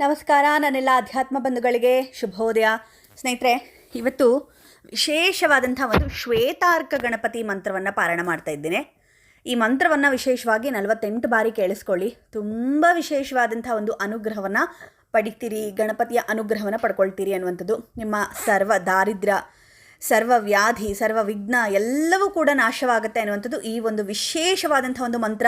ನಮಸ್ಕಾರ, ನನ್ನೆಲ್ಲ ಅಧ್ಯಾತ್ಮ ಬಂಧುಗಳಿಗೆ ಶುಭೋದಯ ಸ್ನೇಹಿತರೆ, ಇವತ್ತು ವಿಶೇಷವಾದಂಥ ಒಂದು ಶ್ವೇತಾರ್ಕ ಗಣಪತಿ ಮಂತ್ರವನ್ನು ಪಾರಾಯಣ ಮಾಡ್ತಾ ಇದ್ದೇನೆ. ಈ ಮಂತ್ರವನ್ನು ವಿಶೇಷವಾಗಿ ನಲವತ್ತೆಂಟು ಬಾರಿ ಕೇಳಿಸ್ಕೊಳ್ಳಿ. ತುಂಬ ವಿಶೇಷವಾದಂಥ ಒಂದು ಅನುಗ್ರಹವನ್ನು ಪಡಿತೀರಿ, ಗಣಪತಿಯ ಅನುಗ್ರಹವನ್ನು ಪಡ್ಕೊಳ್ತೀರಿ ಅನ್ನುವಂಥದ್ದು. ನಿಮ್ಮ ಸರ್ವ ದಾರಿದ್ರ್ಯ ಸರ್ವ ವ್ಯಾಧಿ, ಸರ್ವ ವಿಘ್ನ ಎಲ್ಲವೂ ಕೂಡ ನಾಶವಾಗುತ್ತೆ ಅನ್ನುವಂಥದ್ದು ಈ ಒಂದು ವಿಶೇಷವಾದಂಥ ಒಂದು ಮಂತ್ರ.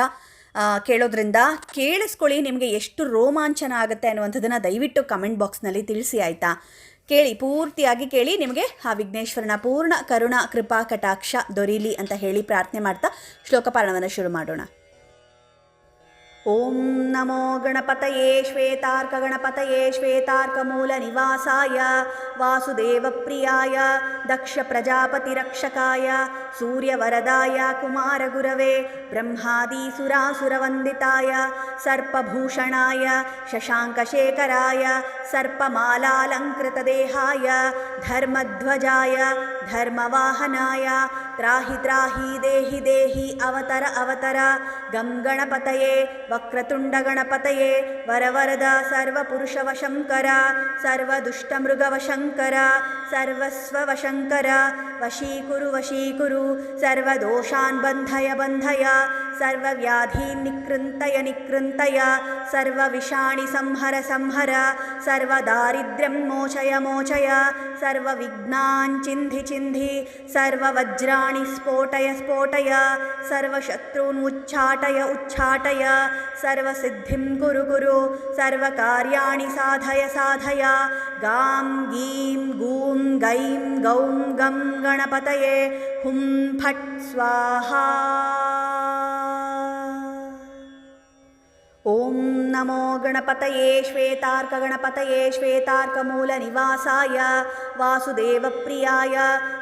ಕೇಳೋದ್ರಿಂದ ಕೇಳಿಸ್ಕೊಳ್ಳಿ, ನಿಮಗೆ ಎಷ್ಟು ರೋಮಾಂಚನ ಆಗುತ್ತೆ ಅನ್ನುವಂಥದ್ದನ್ನು ದಯವಿಟ್ಟು ಕಮೆಂಟ್ ಬಾಕ್ಸ್ನಲ್ಲಿ ತಿಳಿಸಿ, ಆಯಿತಾ? ಕೇಳಿ, ಪೂರ್ತಿಯಾಗಿ ಕೇಳಿ, ನಿಮಗೆ ಆ ವಿಘ್ನೇಶ್ವರನ ಪೂರ್ಣ ಕರುಣ, ಕೃಪಾ, ಕಟಾಕ್ಷ ದೊರೀಲಿ ಅಂತ ಹೇಳಿ ಪ್ರಾರ್ಥನೆ ಮಾಡ್ತಾ ಶ್ಲೋಕ ಪಾರಣವನ್ನು ಶುರು ಮಾಡೋಣ. ॐ नमो गणपतये श्वेतार्कगणपतये श्वेतार्कमूलनिवासाय वासुदेवप्रियाय दक्षप्रजापतिरक्षकाय सूर्यवरदाय कुमारगुरवे ब्रह्मादीसुरासुरवन्दिताय सर्पभूषणाय शशाङ्कशेखराय सर्पमालालङ्कृतदेहाय धर्मध्वजाय धर्मवाहनाय त्राहि त्राहि देहि देहि अवतर अवतर गङ्गणपतये वक्रतुण्डगणपतये वरवरद सर्वपुरुषवशङ्कर सर्वदुष्टमृगवशङ्कर सर्वस्ववशङ्कर वशीकुरु वशीकुरु सर्वदोषान् बन्धय बन्धय सर्वव्याधीन् निकृन्तय निकृन्तय सर्वविषाणि संहर संहर सर्वदारिद्र्यं मोचय मोचय सर्वविघ्नान् चिन्धि चिन्धि सर्ववज्राणि स्फोटय स्फोटय सर्वशत्रून् सर्वशत्रून्मुच्छाटय उच्छाटय सर्वसिद्धिं कुरु कुरु सर्वकार्याणि साधय साधय। गां गीं गूं गैं गौं गं गणपतये हुं फट् स्वाहा। ॐ नमो गणपत गणपतये श्वेतार्कगणपतये श्वेतार्कमूलनिवासाय, वासुदेवप्रियाय,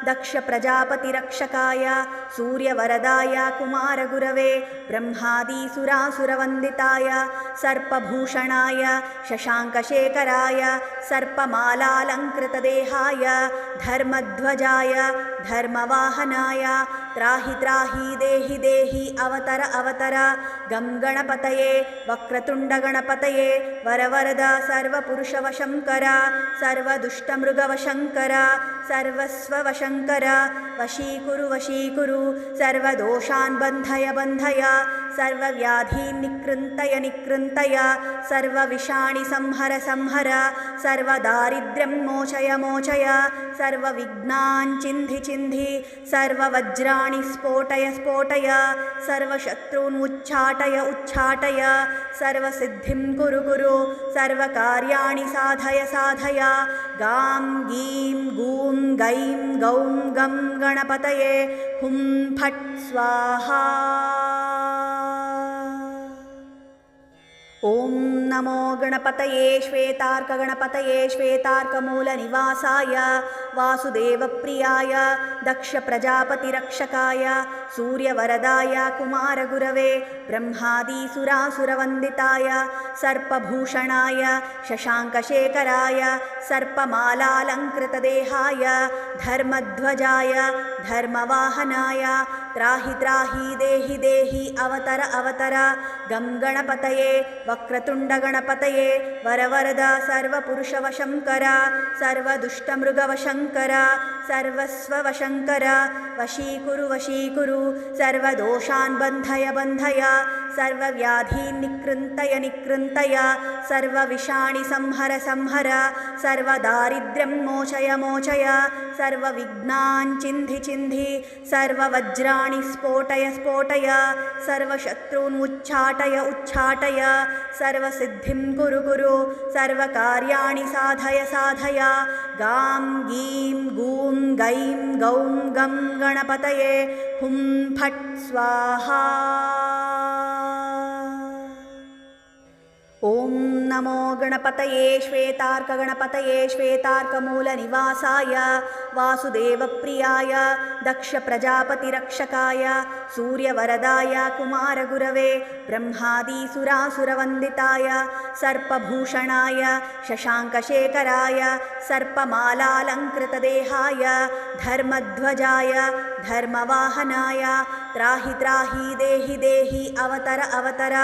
दक्षप्रजापतिरक्षकाय, सूर्यवरदाय, कुमारगुरवे, ब्रह्मादीसुरासुरवन्दिताय, सर्पभूषणाय, शशाङ्कशेखराय, सर्पमालालङ्कृतदेहाय, धर्मध्वजाय, धर्मवाहनाय, त्राहि त्राहि देहि देहि अवतर अवतर, गङ्गणपतये वक्रतुण्डगणपतये वरवरद सर्वपुरुषवशङ्कर सर्वदुष्टमृगवशङ्कर सर्वस्ववशङ्कर वशीकुरु वशीकुरु सर्वदोषान् बन्धय बन्धय सर्वव्याधीन् निकृन्तय निकृन्तय सर्वविषाणि संहर संहर सर्वदारिद्र्यं मोचय मोचय सर्वविघ्नाञ्चिन्धि चिन्धि सर्ववज्राणि स्फोटय स्फोटय सर्वशत्रून् उच्चाटय उच्चाटय सर्वसिद्धिं कुरु कुरु सर्वकार्याणि साधय साधय। गां गीं गूं गैं गौं गं गणपतये हुं फट् स्वाहा। ॐ नमो गणपतये श्वेतार्कगणपतये श्वेतार्कमूलनिवासाय वासुदेवप्रियाय दक्षप्रजापतिरक्षकाय सूर्यवरदाय कुमारगुरवे ब्रह्मादीसुरासुरवन्दिताय सर्पभूषणाय शशाङ्कशेखराय सर्पमालालङ्कृतदेहाय धर्मध्वजाय ధర్మవాహనాయ త్రాహి త్రాహి దేహి దేహి అవతర అవతర గం గణపతయే వక్రతుండ గణపతయే వరవరద సర్వపురుషవశంకర సర్వదుష్టమృగవశంకర సర్వస్వవశంకర వశీకురు వశీకురు సర్వదోషాన్ బంధయ బంధయ సర్వవ్యాధీన్ నికృంతయ నికృంతయ సర్వవిషాణి సంహర సంహర సర్వదారిద్ర్యం మోచయ మోచయ సర్వవిఘ్నాన్ చింధి चिन्धि सर्ववज्राणि स्फोटय स्फोटय सर्वशत्रून्मुच्छाटय उच्छाटय सर्वसिद्धिं कुरु कुरु सर्वकार्याणि साधय साधय गां गीं गूं गैं गौं गं गणपतये हुं फट् स्वाहा। ॐ नमो गणपतये श्वेतार्कगणपतये श्वेतार्कमूलनिवासाय वासुदेवप्रियाय दक्षप्रजापतिरक्षकाय सूर्यवरदाय कुमारगुरवे ब्रह्मादीसुरासुरवन्दिताय सर्पभूषणाय शशाङ्कशेखराय सर्पमालालङ्कृतदेहाय धर्मध्वजाय ధర్మవాహనాయ త్రాహి త్రాహి దేహి దేహి అవతర అవతర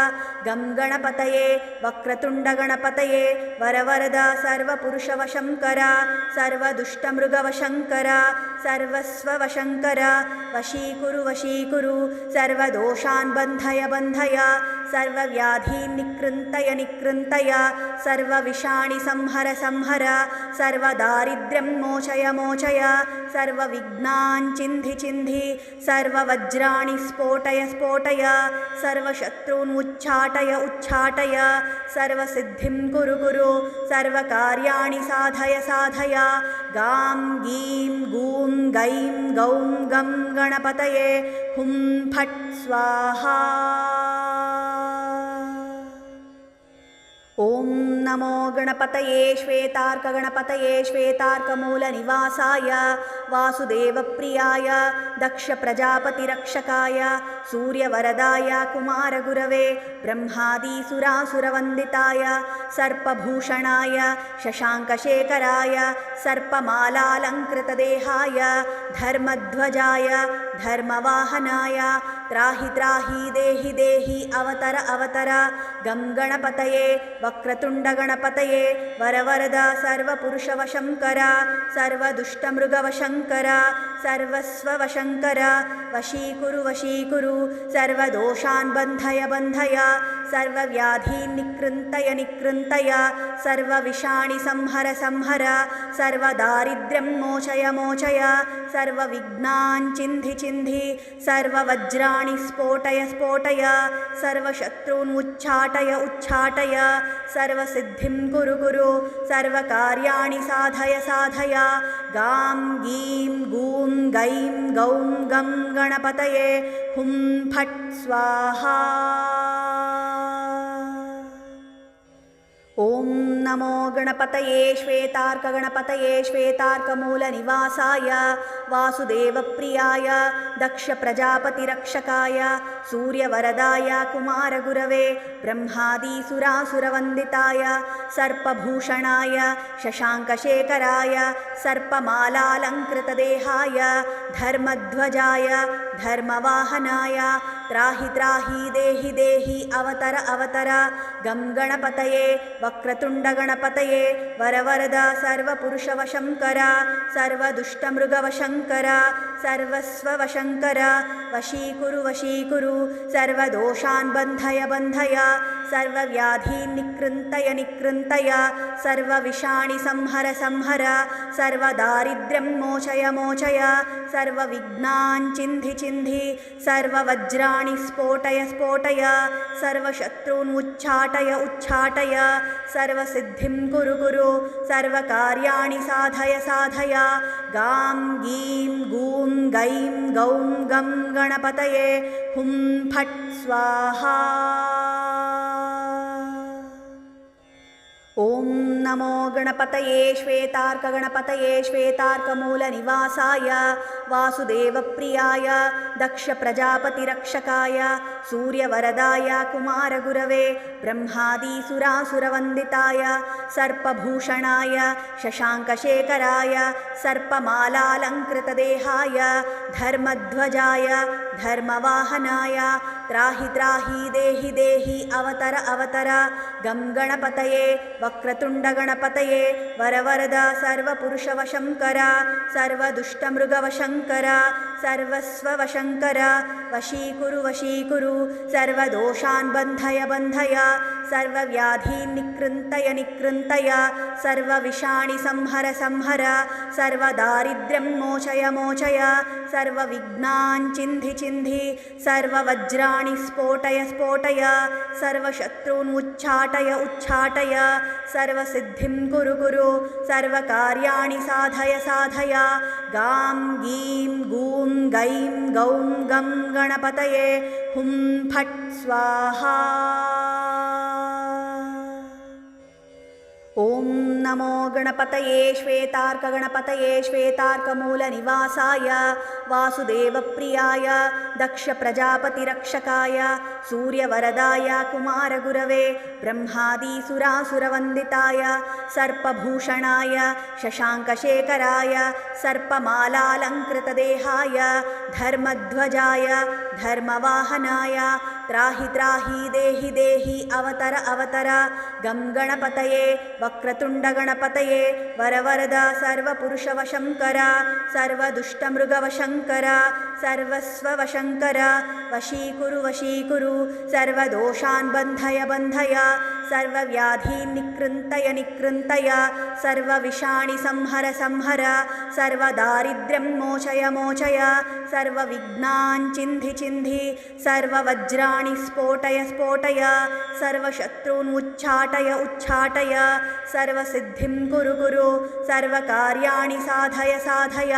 గం గణపతయే వక్రతుండ గణపతయే వరవరద సర్వపురుషవశంకర సర్వదుష్టమృగవశంకర సర్వస్వవశంకర వశీకురు వశీకురు సర్వదోషాన్ బంధయ బంధయ సర్వవ్యాధీన్ నికృంతయ నికృంతయ సర్వవిషాణి సంహర సంహర సర్వదారిద్ర్యం మోచయ మోచయ సర్వవిఘ్నాన్ చింధి चिन्धि सर्ववज्राणि स्फोटय स्फोटय सर्वशत्रून् सर्वशत्रून्मुच्छाटय उच्छाटय सर्वसिद्धिं कुरु कुरु सर्वकार्याणि साधय साधय गां गीं गूं गैं गौं गं गणपतये हुं फट् स्वाहा। ॐ नमो गणपतये श्वेतार्कगणपतये श्वेतार्कमूलनिवासाय वासुदेवप्रियाय दक्षप्रजापतिरक्षकाय सूर्यवरदाय कुमारगुरवे ब्रह्मादिसुरासुरवन्दिताय सर्पभूषणाय शशाङ्कशेखराय सर्पमालालङ्कृतदेहाय धर्मध्वजाय ధర్మవాహనాయ త్రాహి త్రాహి దేహి దేహి అవతర అవతర గం గణపతయే వక్రతుండ గణపతయే వరవరద సర్వపురుషవశంకర సర్వదుష్టమృగవశంకర సర్వస్వవశంకర వశీకురు వశీకురు సర్వదోషాన్ బంధయ బంధయ సర్వవ్యాధీన్ నికృంతయ నికృంతయ సర్వవిషాణి సంహర సంహర సర్వదారిద్ర్యం మోచయ మోచయ సర్వవిఘ్నాన్ చింధి चिन्धि सर्ववज्राणि स्फोटय स्फोटय सर्वशत्रून् उच्चाटय उच्चाटय सर्वसिद्धिं कुरु कुरु सर्वकार्याणि साधय साधय गां गीं गूं गैं गौं गं गणपतये हुं फट् स्वाहा ॐ नमो गणपतये श्वेतार्कगणपतये श्वेतार्कमूलनिवासाय वासुदेवप्रियाय दक्षप्रजापतिरक्षकाय सूर्यवरदाय कुमारगुरवे ब्रह्मादिसुरासुरवन्दिताय सर्पभूषणाय शशाङ्कशेखराय सर्पमालालङ्कृतदेहाय धर्मध्वजाय धर्मवाहनाय ತ್ರಾಹಿ ತ್ರಾಹಿ ದೇಹಿ ದೇಹಿ ಅವತರ ಅವತರ ಗಂ ಗಣಪತಯೇ ವಕ್ರತುಂಡ ಗಣಪತಯೇ ವರವರದ ಸರ್ವಪುರುಷವಶಂಕರ, ಸರ್ವದುಷ್ಟಮೃಗವಶಂಕರ, ಸರ್ವಸ್ವವಶಂಕರ, ವಶೀಕುರು ವಶೀಕುರು ಸರ್ವದೋಷಾನ್ ಬಂಧಯ ಬಂಧಯ ಸರ್ವವ್ಯಾಧೀನ್ ನಿಕೃಂತಯ ನಿಕೃಂತಯ, ಸರ್ವವಿಷಾಣಿ ಸಂಹರ ಸಂಹರ, ಸರ್ವದಾರಿದ್ರ್ಯಂ ಮೋಚಯ ಮೋಚಯ ಸರ್ವವಿಘ್ನಾನ್ ಚಿಂಧಿ ಚಿಂಧಿ ಸರ್ವವಜ್ರಾ सर्ववज्राणि स्फोटय स्फोटय सर्वशत्रून् उच्चाटय उच्चाटय सर्वसिद्धिं कुरु कुरु सर्वकार्याणि साधय साधय गां गीं गूं गैं गौं गं गणपतये हुं फट् स्वाहा ॐ नमो गणपतये श्वेतार्कगणपतये श्वेतार्कमूलनिवासाय वासुदेवप्रियाय दक्षप्रजापतिरक्षकाय सूर्यवरदाय कुमारगुरवे ब्रह्मादिसुरासुरवन्दिताय सर्पभूषणाय शशाङ्कशेखराय सर्पमालालङ्कृतदेहाय धर्मध्वजाय ధర్మవాహనాయ త్రాహి త్రాహి దేహి దేహి అవతర అవతర గం గణపతయే వక్రతుండ గణపతయే వరవరద సర్వపురుషవశంకర సర్వదుష్టమృగవశంకర సర్వస్వవశంకర వశీకురు వశీకురు సర్వదోషాన్ బంధయ బంధయ సర్వవ్యాధీన్ నికృంతయ నికృంతయ సర్వవిషాణి సంహర సంహర సర్వదారిద్ర్యం మోచయ మోచయ సర్వవిఘ్నాన్ చింధి चिन्धि सर्ववज्राणि स्फोटय स्फोटय सर्वशत्रून् उच्चाटय उच्चाटय सर्वसिद्धिं कुरु कुरु सर्वकार्याणि साधय साधय गां गीं गूं गैं गौं गं गणपतये हुं फट् स्वाहा ॐ नमो गणपतये श्वेतार्कगणपतये श्वेतार्कमूलनिवासाय वासुदेवप्रियाय दक्षप्रजापतिरक्षकाय सूर्यवरदाय कुमारगुरवे ब्रह्मादिसुरासुरवन्दिताय सर्पभूषणाय शशाङ्कशेखराय सर्पमालालङ्कृतदेहाय धर्मध्वजाय धर्मवाहनाय त्राहि त्राहि देहि देहि अवतर अवतर गं गणपतये वक्रतुण्डगणपतये वरवरद सर्वपुरुषवशङ्कर सर्वदुष्टमृगवशङ्कर सर्वस्ववशङ्कर वशीकुरु वशीकुरु सर्वदोषान् बन्धय बन्धय सर्वव्याधीन् निकृन्तय निकृन्तय सर्वविषाणि संहर संहर सर्वदारिद्र्यं मोचय मोचय सर्वविघ्नान् चिन्धि चिन्धि सर्ववज्राणि स्फोटय स्फोटय सर्वशत्रून् उच्चाटय उच्चाटय सर्वसिद्धिं कुरु कुरु सर्वकार्याणि साधय साधय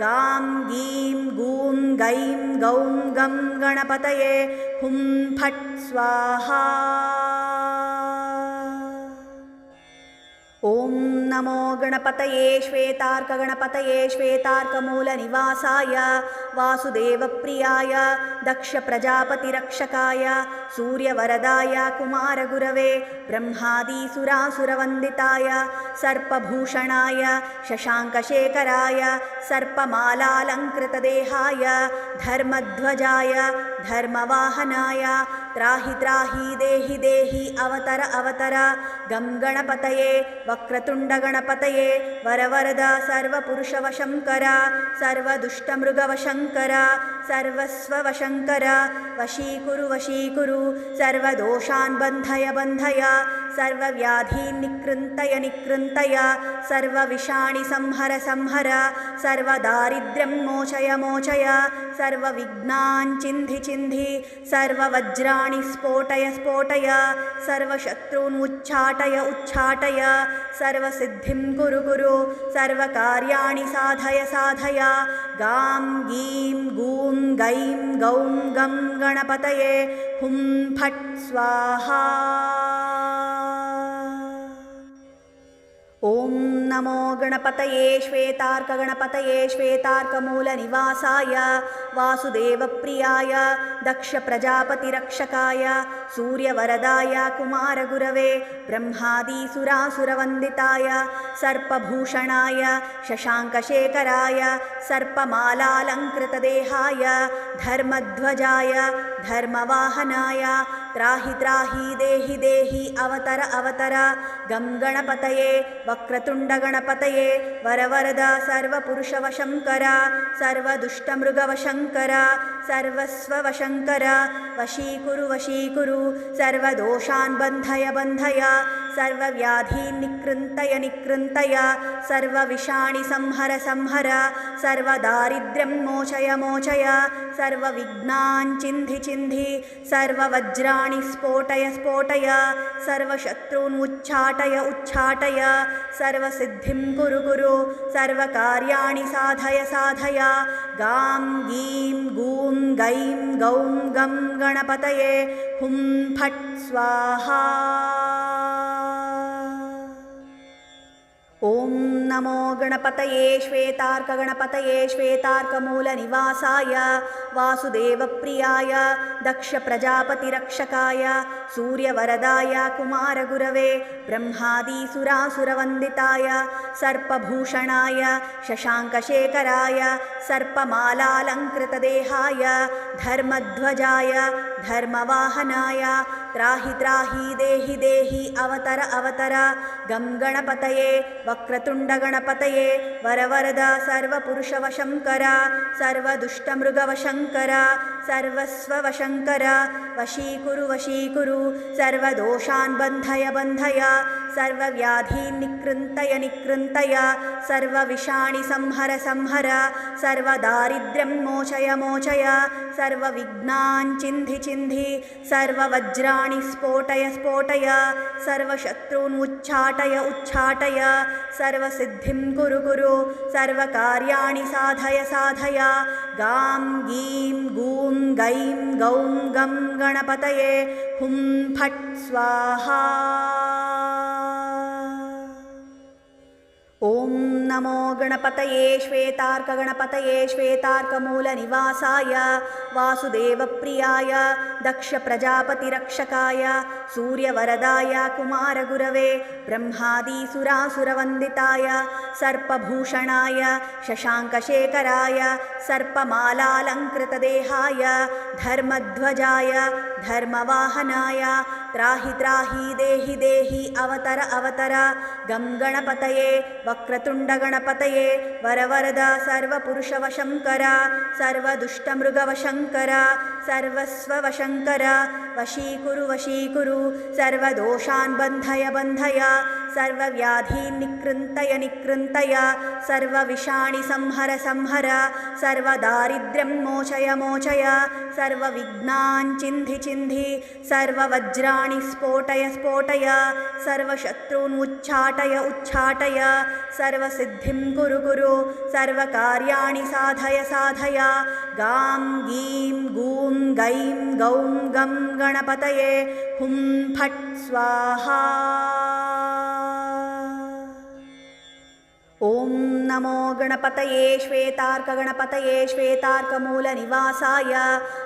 गां गीं गूं गैं गौं गं गणपतये हुं फट् स्वाहा ॐ नमो गणपतये श्वेतार्कगणपतये श्वेतार्कमूलनिवासाय वासुदेवप्रियाय दक्षप्रजापतिरक्षकाय सूर्यवरदाय कुमारगुरवे ब्रह्मादिसुरासुरवन्दिताय सर्पभूषणाय शशाङ्कशेखराय सर्पमालालङ्कृतदेहाय धर्मध्वजाय धर्मवाहनाय त्राहि त्राहि देहि देहि अवतर अवतर गं गणपतये ಗಣಪತಯೇ ವರವರದ ಸರ್ವಪುರುಷವಶಂಕರ ಸರ್ವದುಷ್ಟಮೃಗವಶಂಕರ सर्वस्ववशङ्कर वशीकुरु वशीकुरु सर्वदोषान् बन्धय बन्धय सर्वव्याधीन् निकृन्तय निकृन्तय सर्वविषाणि संहर संहर सर्वदारिद्र्यं मोचय मोचय सर्वविघ्नान् चिन्धि चिन्धि सर्ववज्राणि स्फोटय स्फोटय सर्वशत्रून् उच्चाटय उच्चाटय सर्वसिद्धिं कुरु कुरु सर्वकार्याणि साधय साधय गां गीं गूं गैं गौं गं गणपतये हुं फट् स्वाहा ॐ नमो गणपतये श्वेतार्कगणपतये श्वेतार्कमूलनिवासाय वासुदेवप्रियाय दक्षप्रजापतिरक्षकाय सूर्यवरदाय कुमारगुरवे ब्रह्मादिसुरासुरवन्दिताय सर्पभूषणाय शशाङ्कशेखराय सर्पमालालङ्कृतदेहाय धर्मध्वजाय धर्मवाहनाय त्राहि त्राहि देहि देहि अवतर अवतर गं गणपतये वक्रतुण्डगणपतये वरवरद सर्वपुरुषवशङ्कर सर्वदुष्टमृगवशङ्कर सर्वस्ववशङ्कर वशीकुरु वशीकुरु सर्वदोषान् बन्धय बन्धय सर्वव्याधीन् निकृन्तय निकृन्तय सर्वविषाणि संहर संहर सर्वदारिद्र्यं मोचय मोचय सर्वविघ्नान् चिन्धि चिन्धि सर्ववज्राणि स्फोटय स्फोटय सर्वशत्रून् उच्चाटय उच्चाटय सर्वसिद्धिं कुरु कुरु सर्वकार्याणि साधय साधय गां गीं गूं गैं गौं गं गणपतये हुं फट् स्वाहा ॐ नमो गणपतये श्वेतार्कगणपतये श्वेतार्कमूलनिवासाय वासुदेवप्रियाय दक्षप्रजापतिरक्षकाय सूर्यवरदाय कुमारगुरवे ब्रह्मादिसुरासुरवन्दिताय सर्पभूषणाय शशाङ्कशेखराय सर्पमालालङ्कृतदेहाय धर्मध्वजाय धर्मवाहनाय ತ್ರಾಹಿ ತ್ರಾಹಿ ದೇಹಿ ದೇಹಿ ಅವತರ ಅವತರ ಗಂ ಗಣಪತಯೇ, ವಕ್ರತುಂಡ ಗಣಪತಯೇ, ವರವರದ ಸರ್ವಪುರುಷವಶಂಕರ, ಸರ್ವದುಷ್ಟಮೃಗವಶಂಕರ, ಸರ್ವಸ್ವವಶಂಕರ, ವಶೀಕುರು ವಶೀಕುರು ಸರ್ವದೋಷಾನ್ ಬಂಧಯ ಬಂಧಯ ಸರ್ವವ್ಯಾಧೀನ್ ನಿಕೃಂತಯ ನಿಕೃಂತಯ, ಸರ್ವವಿಷಾಣಿ ಸಂಹರ ಸಂಹರ, ಸರ್ವದಾರಿದ್ರ್ಯಂ ಮೋಚಯ ಮೋಚಯ ಸರ್ವವಿಘ್ನಾನ್ ಚಿಂಧಿ ಚಿಂಧಿ ಸರ್ವವಜ್ರಾ सर्ववज्राणि स्फोटय स्फोटय सर्वशत्रून् उच्चाटय उच्चाटय सर्वसिद्धिं कुरु कुरु सर्वकार्याणि साधय साधय गां गीं गूं गैं गौं गं गणपतये हुं फट् स्वाहा नमो गणपतये श्वेतार्कगणपतये श्वेतार्कमूलनिवासाय, वासुदेवप्रियाय, दक्षप्रजापतिरक्षकाय, सूर्यवरदाय, कुमारगुरवे, ब्रह्मादिसुरासुरवन्दिताय, सर्पभूषणाय, शशाङ्कशेखराय, सर्पमालालङ्कृतदेहाय, धर्मध्वजाय, धर्मवाहनाय, त्राहि त्राहि देहि देहि अवतर अवतर गं ವಕ್ರತುಂಡ ಗಣಪತಯೇ ವರವರದ ಸರ್ವಪುರುಷವಶಂಕರ ಸರ್ವದುಷ್ಟಮೃಗವಶಂಕರ ಸರ್ವಸ್ವವಶಂಕರ ವಶೀಕುರು ವಶೀಕುರು ಸರ್ವದೋಷಾನ್ ಬಂಧಯ ಬಂಧಯ सर्वव्याधीन् निकृन्तय निकृन्तय सर्वविषाणि संहर संहर सर्वदारिद्र्यं मोचय मोचय सर्वविघ्नान् चिन्धि चिन्धि सर्ववज्राणि स्फोटय स्फोटय सर्वशत्रून् उच्चाटय उच्चाटय सर्वसिद्धिं कुरु कुरु सर्वकार्याणि साधय साधय गां गीं गूं गैं गौं गं गणपतये हुं फट् स्वाहा ॐ नमो गणपतये श्वेतार्कगणपतये श्वेतार्कमूलनिवासाय,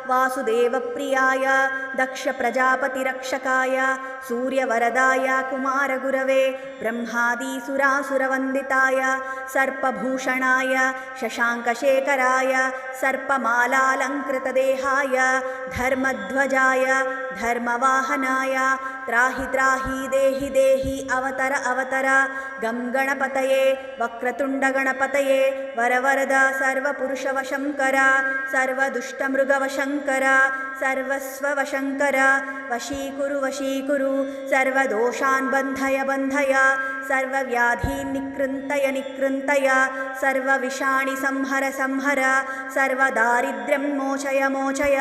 वासुदेवप्रियाय, दक्षप्रजापतिरक्षकाय, सूर्यवरदाय, कुमारगुरवे, ब्रह्मादिसुरासुरवन्दिताय, सर्पभूषणाय, शशाङ्कशेखराय, सर्पमालालङ्कृतदेहाय, धर्मध्वजाय, धर्मवाहनाय, त्राहि त्राहि देहि देहि अवतर अवतर गं गणपतये वक्रतुण्डगणपतये वरवरद सर्वपुरुषवशङ्कर सर्वदुष्टमृगवशङ्कर सर्वस्ववशङ्कर वशीकुरु वशीकुरु सर्वदोषान् बन्धय बन्धय सर्वव्याधीन् निकृन्तय निकृन्तय सर्वविषाणि संहर संहर सर्वदारिद्र्यं मोचय मोचय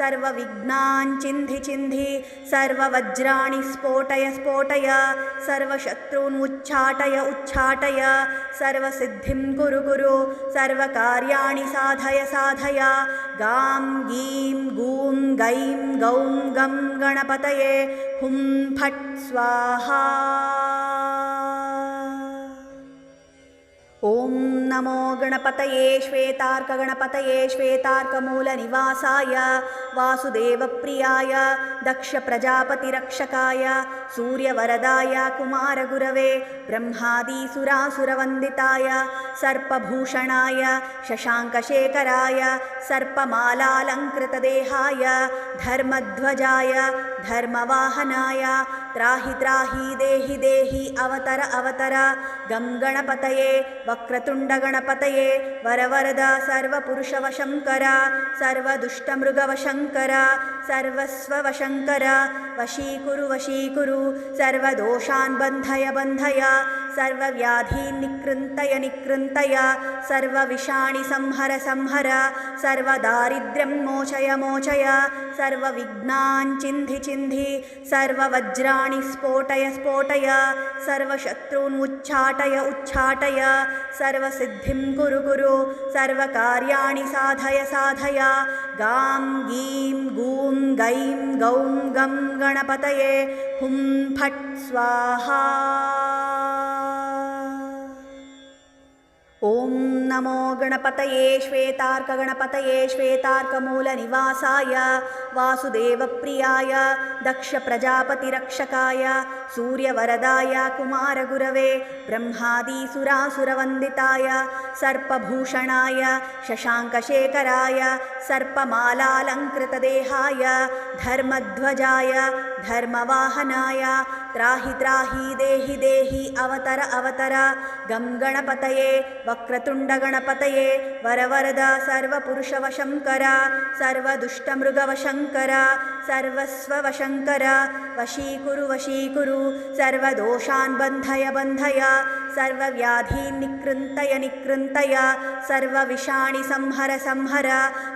सर्वविघ्नान् चिन्धि चिन्धि सर्ववज्राणि स्फोटय स्फोटय सर्वशत्रून् उच्चाटय उच्चाटय सर्वसिद्धिं कुरु कुरु सर्वकार्याणि साधय साधय। गां गीं गूं गैं गौं गं गणपतये हुं फट् स्वाहा ॐ नमो गणपतये श्वेतार्कगणपतये श्वेतार्कमूलनिवासाय वासुदेवप्रियाय दक्षप्रजापतिरक्षकाय सूर्यवरदाय कुमारगुरवे ब्रह्मादिसुरासुरवन्दिताय सर्पभूषणाय शशाङ्कशेखराय सर्पमालालङ्कृतदेहाय धर्मध्वजाय ಧರ್ಮವಾಹನಾಯ ತ್ರಾಹಿ ತ್ರಾಹಿ ದೇಹಿ ದೇಹಿ ಅವತರ ಅವತರ ಗಂ ಗಣಪತಯೇ ವಕ್ರತುಂಡಗಣಪತಯೇ ವರವರದ ಸರ್ವಪುರುಷವಶಂಕರ ಸರ್ವದುಷ್ಟಮೃಗವಶಂಕರ ಸರ್ವಸ್ವವಶಂಕರ ವಶೀಕುರು ವಶೀಕುರು ಸರ್ವದೋಷಾನ್ ಬಂಧಯ ಬಂಧಯ ಸರ್ವವ್ಯಾಧೀನ್ ನಿಕೃಂತಯ ನಿಕೃಂತಯ ಸರ್ವವಿಷಾಣಿ ಸಂಹರ ಸಂಹರ ಸರ್ವದಾರಿದ್ರ್ಯಂ ಮೋಚಯ ಮೋಚಯ सर्वविघ्नान् चिन्धि चिन्धि सर्ववज्राणि स्फोटय स्फोटय सर्वशत्रून् उच्चाटय उच्चाटय सर्वसिद्धिं कुरु कुरु सर्वकार्याणि साधय साधय गां गीं गूं गैं गौं गं गणपतये हुं फट् स्वाहा ॐ नमो गणपतये श्वेतार्कगणपतये श्वेतार्कमूलनिवासाय वासुदेवप्रियाय दक्षप्रजापतिरक्षकाय सूर्यवरदाय कुमारगुरवे ब्रह्मादिसुरासुरवन्दिताय सर्पभूषणाय शशाङ्कशेखराय सर्पमालालङ्कृतदेहाय धर्मध्वजाय धर्मवाहनाय त्राहि त्राहि देहि देहि अवतर अवतर गं गणपतये वक्रतुण्डगणपतये वरवरद सर्वपुरुषवशङ्कर सर्वदुष्टमृगवशङ्कर सर्वस्ववशङ्कर वशीकुरु वशीकुरु सर्वदोषान् बन्धय बन्धय सर्वव्याधीन् निकृन्तय निकृन्तय सर्वविषाणि संहर संहर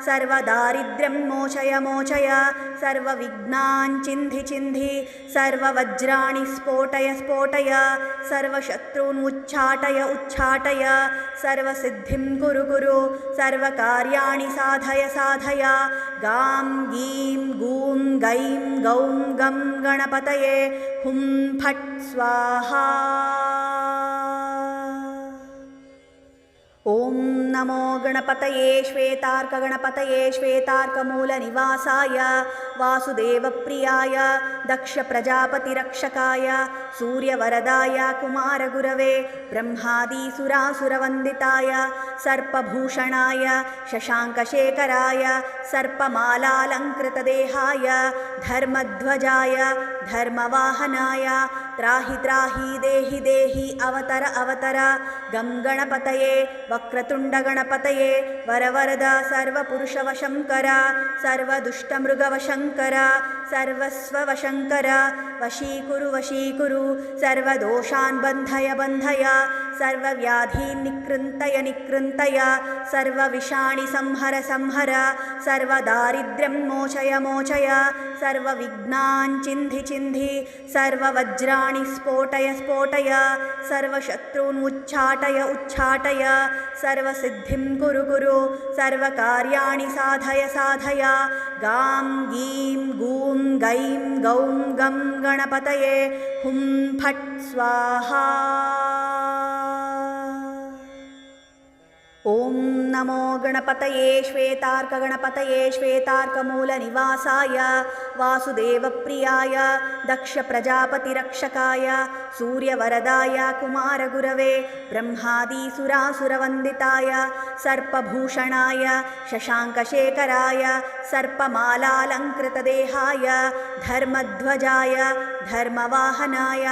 सर्वदारिद्र्यं मोचय मोचय सर्वविघ्नान् चिन्धि चिन्धि सर्ववज्राणि स्फोटय स्फोटय सर्वशत्रून् उच्चाटय उच्चाटय सर्वसिद्धिं कुरु कुरु सर्वकार्याणि साधय साधय गां गीं गूं गैं गौं गं गणपतये हुं फट् स्वाहा ॐ नमो गणपतये श्वेतार्कगणपतये श्वेतार्कमूलनिवासाय वासुदेवप्रियाय दक्षप्रजापतिरक्षकाय सूर्यवरदाय कुमारगुरवे ब्रह्मादिसुरासुरवन्दिताय सर्पभूषणाय शशाङ्कशेखराय सर्पमालालङ्कृतदेहाय धर्मध्वजाय धर्मवाहनाय ತ್ರಾಹಿ ತ್ರಾಹಿ ದೇಹಿ ದೇಹಿ ಅವತರ ಅವತರ ಗಂ ಗಣಪತಯೇ ವಕ್ರತುಂಡ ಗಣಪತಯೇ ವರವರದ ಸರ್ವಪುರುಷವಶಂಕರ ಸರ್ವದುಷ್ಟಮೃಗವಶಂಕರ सर्वस्ववशङ्कर। वशीकुरु वशीकुरु। सर्वदोषान् बन्धय बन्धय। सर्वव्याधीन् निकृन्तय निकृन्तय। सर्वविषाणि संहर संहर। सर्वदारिद्र्यं मोचय मोचय। सर्वविघ्नान् चिन्धि चिन्धि। सर्ववज्राणि स्फोटय स्फोटय। सर्वशत्रून् उच्चाटय उच्चाटय सर्वसिद्धिं कुरु कुरु। सर्वकार्याणि साधय साधय। गां, गीं, गूं गैं गौं गं गणपतये हुं फट् स्वाहा ॐ नमो गणपतये श्वेतार्कगणपतये श्वेतार्कमूलनिवासाय वासुदेवप्रियाय दक्षप्रजापतिरक्षकाय सूर्यवरदाय कुमारगुरवे ब्रह्मादिसुरासुरवन्दिताय सर्पभूषणाय शशाङ्कशेखराय सर्पमालालङ्कृतदेहाय धर्मध्वजाय धर्मवाहनाय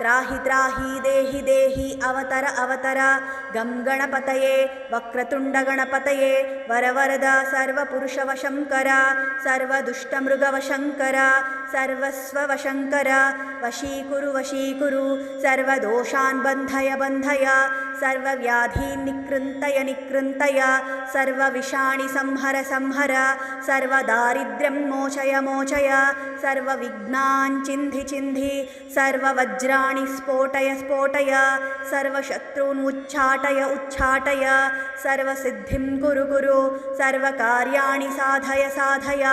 त्राहि त्राहि देहि देहि अवतर अवतर गं गणपतये वक्रतुण्डगणपतये वरवरद सर्वपुरुषवशङ्कर सर्वदुष्टमृगवशङ्कर सर्वस्ववशङ्कर वशीकुरु वशीकुरु सर्वदोषान् बन्धय बन्धय सर्वव्याधीन् निकृन्तय निकृन्तय सर्वविषाणि संहर संहर सर्वदारिद्र्यं मोचय मोचय सर्वविघ्नान् चिन्धि चिन्धि सर्ववज्राणि स्फोटय स्फोटय सर्वशत्रून् उच्चाटय उच्चाटय सर्वसिद्धिं कुरु कुरु सर्वकार्याणि साधय साधय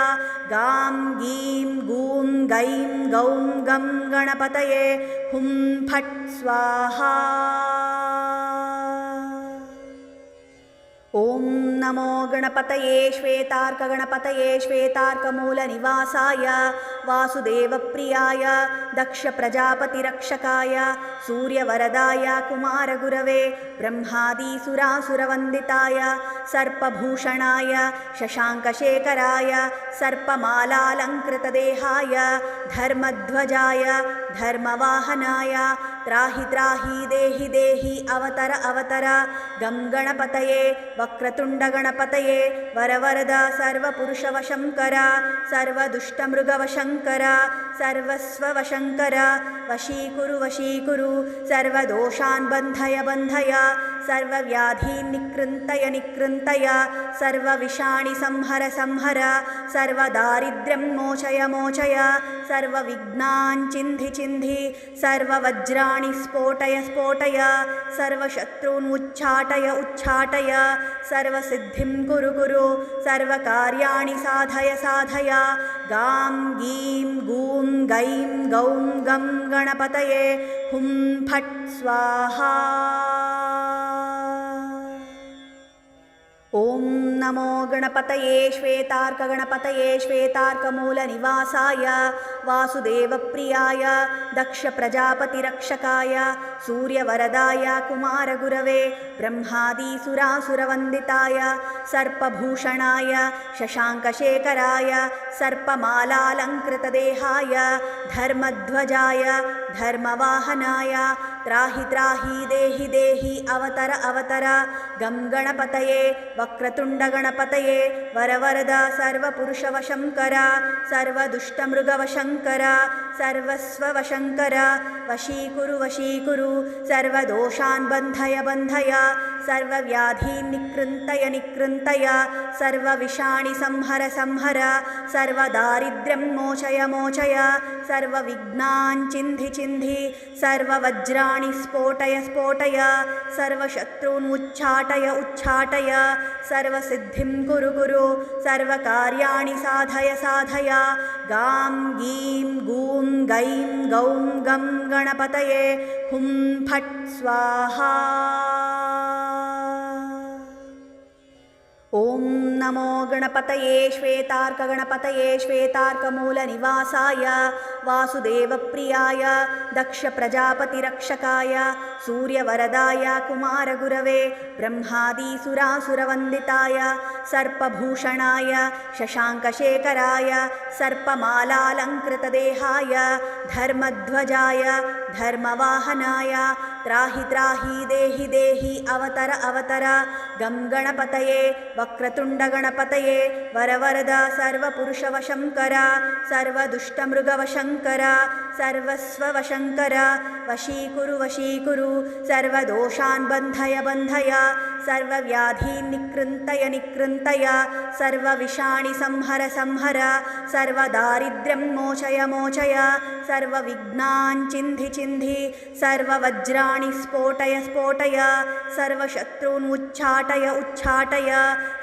गां गीं गूं गैं गौं गं गणपतये हुं फट् स्वाहा ॐ नमो गणपतये श्वेतार्कगणपतये श्वेतार्कमूलनिवासाय, वासुदेवप्रियाय, दक्षप्रजापतिरक्षकाय, सूर्यवरदाय, कुमारगुरवे, ब्रह्मादिसुरासुरवन्दिताय, सर्पभूषणाय, शशाङ्कशेखराय, सर्पमालालङ्कृतदेहाय, धर्मध्वजाय, धर्मवाहनाय, त्राहि त्राहि देहि देहि अवतर अवतर, गं गणपतये वक्रतुण्डगणपतये वरवरद सर्वपुरुषवशङ्कर सर्वदुष्टमृगवशङ्कर सर्वस्ववशङ्कर वशीकुरु वशीकुरु सर्वदोषान् बन्धय बन्धय सर्वव्याधीन् निकृन्तय निकृन्तय सर्वविषाणि संहर संहर सर्वदारिद्र्यं मोचय मोचय सर्वविघ्नान् चिन्धि चिन्धि सर्ववज्राणि स्फोटय स्फोटय सर्वशत्रून् उच्चाटय उच्चाटय सर्वसिद्धिं कुरु कुरु सर्वकार्याणि साधय साधय गां गीं गूं गैं गौं गं गणपतये हुं फट् स्वाहा ॐ नमो गणपतये श्वेतार्कगणपतये श्वेतार्कमूलनिवासाय वासुदेवप्रियाय दक्षप्रजापतिरक्षकाय सूर्यवरदाय कुमारगुरवे ब्रह्मादिसुरासुरवन्दिताय सर्पभूषणाय शशाङ्कशेखराय सर्पमालालङ्कृतदेहाय धर्मध्वजाय धर्मवाहनाय ತ್ರಾಹಿ ತ್ರಾಹಿ ದೇಹಿ ದೇಹಿ ಅವತರ ಅವತರ ಗಂ ಗಣಪತಯೇ ವಕ್ರತುಂಡ ಗಣಪತಯೇ ವರವರದ ಸರ್ವಪುರುಷವಶಂಕರ ಸರ್ವದುಷ್ಟಮೃಗವಶಂಕರ सर्वस्ववशङ्कर वशीकुरु वशीकुरु सर्वदोषान् बन्धय बन्धय सर्वव्याधीन् निकृन्तय निकृन्तय सर्वविषाणि संहर संहर सर्वदारिद्र्यं मोचय मोचय सर्वविघ्नान् चिन्धि चिन्धि सर्ववज्राणि स्फोटय स्फोटय सर्वशत्रून् उच्चाटय उच्चाटय सर्वसिद्धिं कुरु कुरु सर्वकार्याणि साधय साधय गां गीं गूं गैं गौं गं गणपतये हुं फट् स्वाहा नमो गणपतये श्वेतार्कगणपतये श्वेतार्कमूलनिवासाय वासुदेवप्रियाय दक्षप्रजापतिरक्षकाय सूर्यवरदाय कुमारगुरवे ब्रह्मादिसुरासुरवन्दिताय सर्पभूषणाय शशाङ्कशेखराय सर्पमालालङ्कृतदेहाय धर्मध्वजाय धर्मवाहनाय त्राहि त्राहि देहि देहि अवतर अवतर गं गणपतये वक्रतुण्डगणपतये वरवरद सर्वपुरुषवशङ्कर सर्वदुष्टमृगवशङ्कर सर्वस्ववशङ्कर वशीकुरु वशीकुरु सर्वदोषान् बन्धय बन्धय सर्वव्याधीन् निकृन्तय निकृन्तय सर्वविषाणि संहर संहर सर्वदारिद्र्यं मोचय मोचय सर्वविघ्नान् चिन्धि चिन्धि सर्ववज्राणि स्फोटय स्फोटय सर्वशत्रून् उच्चाटय उच्चाटय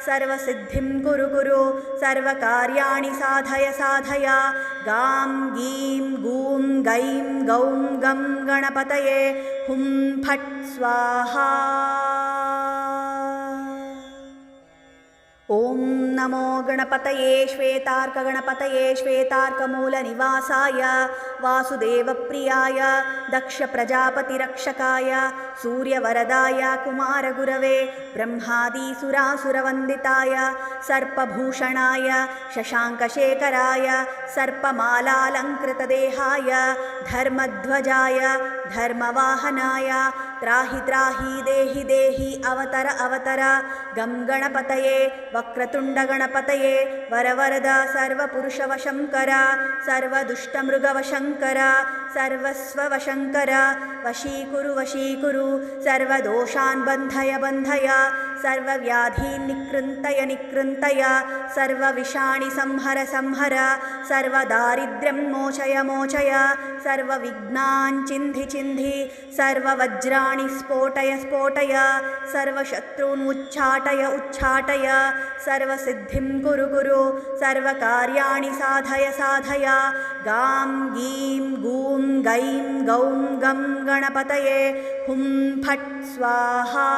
सर्वसिद्धिं कुरु कुरु सर्वकार्याणि साधय साधय गां गीं गूं गैं गौं गं गणपतये हुं फट् स्वाहा ॐ नमो गणपतये श्वेतार्कगणपतये श्वेतार्कमूलनिवासाय, वासुदेवप्रियाय, दक्षप्रजापतिरक्षकाय, सूर्यवरदाय, कुमारगुरवे, ब्रह्मादिसुरासुरवन्दिताय, सर्पभूषणाय, शशाङ्कशेखराय, सर्पमालालङ्कृतदेहाय, धर्मध्वजाय, धर्मवाहनाय, त्राहि त्राहि देहि देहि अवतर अवतर गं गणपतये वक्रतुण्डगणपतये वरवरद सर्वपुरुषवशङ्कर सर्वदुष्टमृगवशङ्कर सर्वस्ववशङ्कर वशीकुरु वशीकुरु सर्वदोषान् बन्धय बन्धय सर्वव्याधीन् निकृन्तय निकृन्तय सर्वविषाणि संहर संहर सर्वदारिद्र्यं मोचय मोचय सर्वविघ्नान् चिन्धि चिन्धि सर्ववज्राणि स्फोटय स्फोटय सर्वशत्रून् उच्चाटय उच्चाटय सर्वसिद्धिं कुरु कुरु सर्वकार्याणि साधय साधय। गां गीं गूं गैं गौं गं गणपतये हुं फट् स्वाहा।